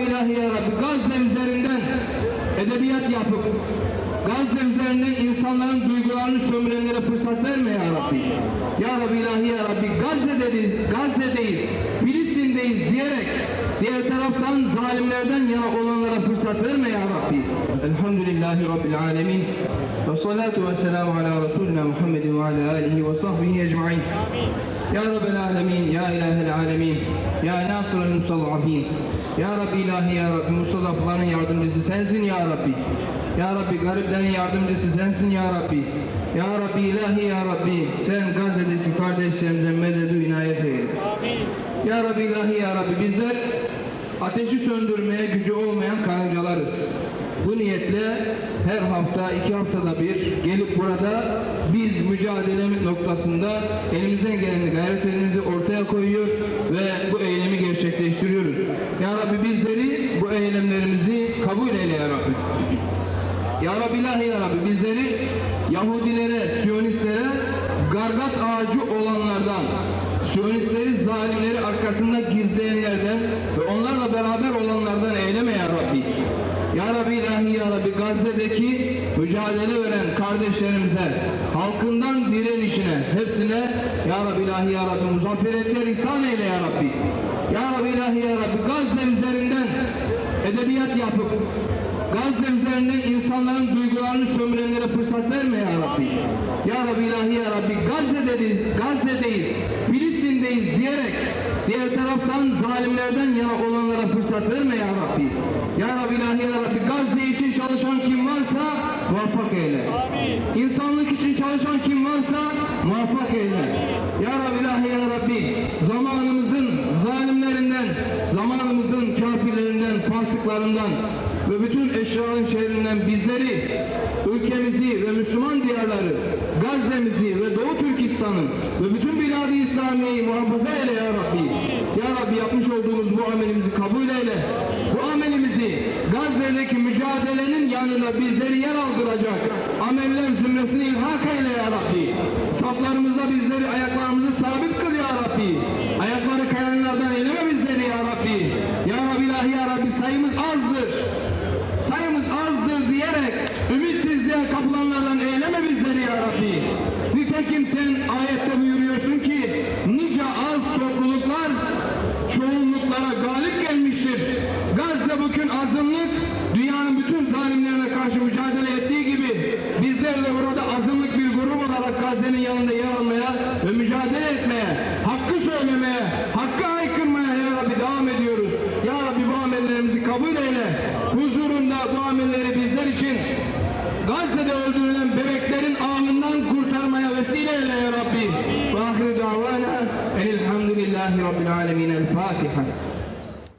İlahi ya Rabbi Gazze üzerinden edebiyat yapıp Gazze üzerinde insanların duygularını sömürenlere fırsat verme ya Rabbi. Ya Rabbi ilahi ya Rabbi Gazze'deyiz, Gazze'deyiz, Filistin'deyiz diyerek diğer taraftan zalimlerden yana olanlara fırsat verme ya Rabbi. Elhamdülillahi Rabbil alemin. Ve salatu ve selamu ala Resulina Muhammedin ve ala alihi ve sahbihi ecma'in. Ya Rabbel alemin, ya ilahel alemin, ya nasırın musallafin. Ya Rabbi ilahi ya Rabbi musallafların yardımcısı sensin ya Rabbi. Ya Rabbi gariplerin yardımcısı sensin ya Rabbi. Ya Rabbi ilahi ya Rabbi sen Gazze'deki kardeşlerimize mededu inayet eyle. Ya Rabbi ilahi ya Rabbi bizler ateşi söndürmeye gücü olmayan karıncalarız. Bu niyetle her hafta iki haftada bir gelip burada biz mücadele noktasında elimizden gelen gayretlerimizi ortaya koyuyor ve bu eylemi gerçekleştiriyoruz. Ya Rabbi bizleri bu eylemlerimizi kabul eyle ya Rabbi. Ya Rabbi ilahi ya Rabbi bizleri Yahudilere, Siyonistlere gargat ağacı olanlardan, Siyonistleri, zalimleri arkasında gizleyenlerden ve onlarla beraber olanlardan eyleme ya Rabbi. Ya Rabbi ilahi ya Rabbi Gazze'deki mücadele veren kardeşlerimize, halkından direnişine, hepsine Ya Rabbi ilahi ya Rabbi muzafferiyetler ihsan eyle ya Rabbi. Ya Rabbi ilahi ya Rabbi Gazze üzerinden edebiyat yapıp Gazze üzerinden insanların duygularını sömürenlere fırsat verme ya Rabbi. Ya Rabbi ilahi ya Rabbi Gazze'deyiz, Gazze'deyiz, Filistin'deyiz diyerek diğer taraftan zalimlerden yana olanlara fırsat verme ya Rabbi. Ya Rabbi ilahi ya Rabbi Gazze için çalışan kim varsa muvaffak eyle. İnsanlık için çalışan kim varsa muvaffak eyle. Ya Rabbi ilahi ya Rabbi fasıklarından ve bütün eşyanın şerrinden bizleri, ülkemizi ve Müslüman diyarları, Gazze'mizi ve Doğu Türkistan'ı ve bütün bilad-ı İslamiye'yi muhafaza eyle ya Rabbi. Ya Rabbi yapmış olduğumuz bu amelimizi kabul eyle. Bu amelimizi Gazze'deki mücadelenin yanında bizleri yer aldıracak ameller zümresini ilhak eyle ya Rabbi. Saflarımızda bizleri ayaklarımızı 80 ayette buyuruyorsun ki nice az topluluklar çoğunluklara galip gelmiştir. Gazze bugün azınlık dünyanın bütün zalimlerine karşı mücadele ettiği gibi bizler de burada azınlık bir grup olarak Gazze'nin yanında yer almaya ve mücadele etmeye, hakkı söylemeye, hakkı aykırmaya ya Rabbi devam ediyoruz. Ya Rabbi bu amellerimizi kabul eyle. Huzurunda bu amelleri bizler için Gazze'de öldürülen bebeklerin eyle ya Rabbi. Ve ahir davana enilhamdülillahi rabbil alemin. El Fatiha.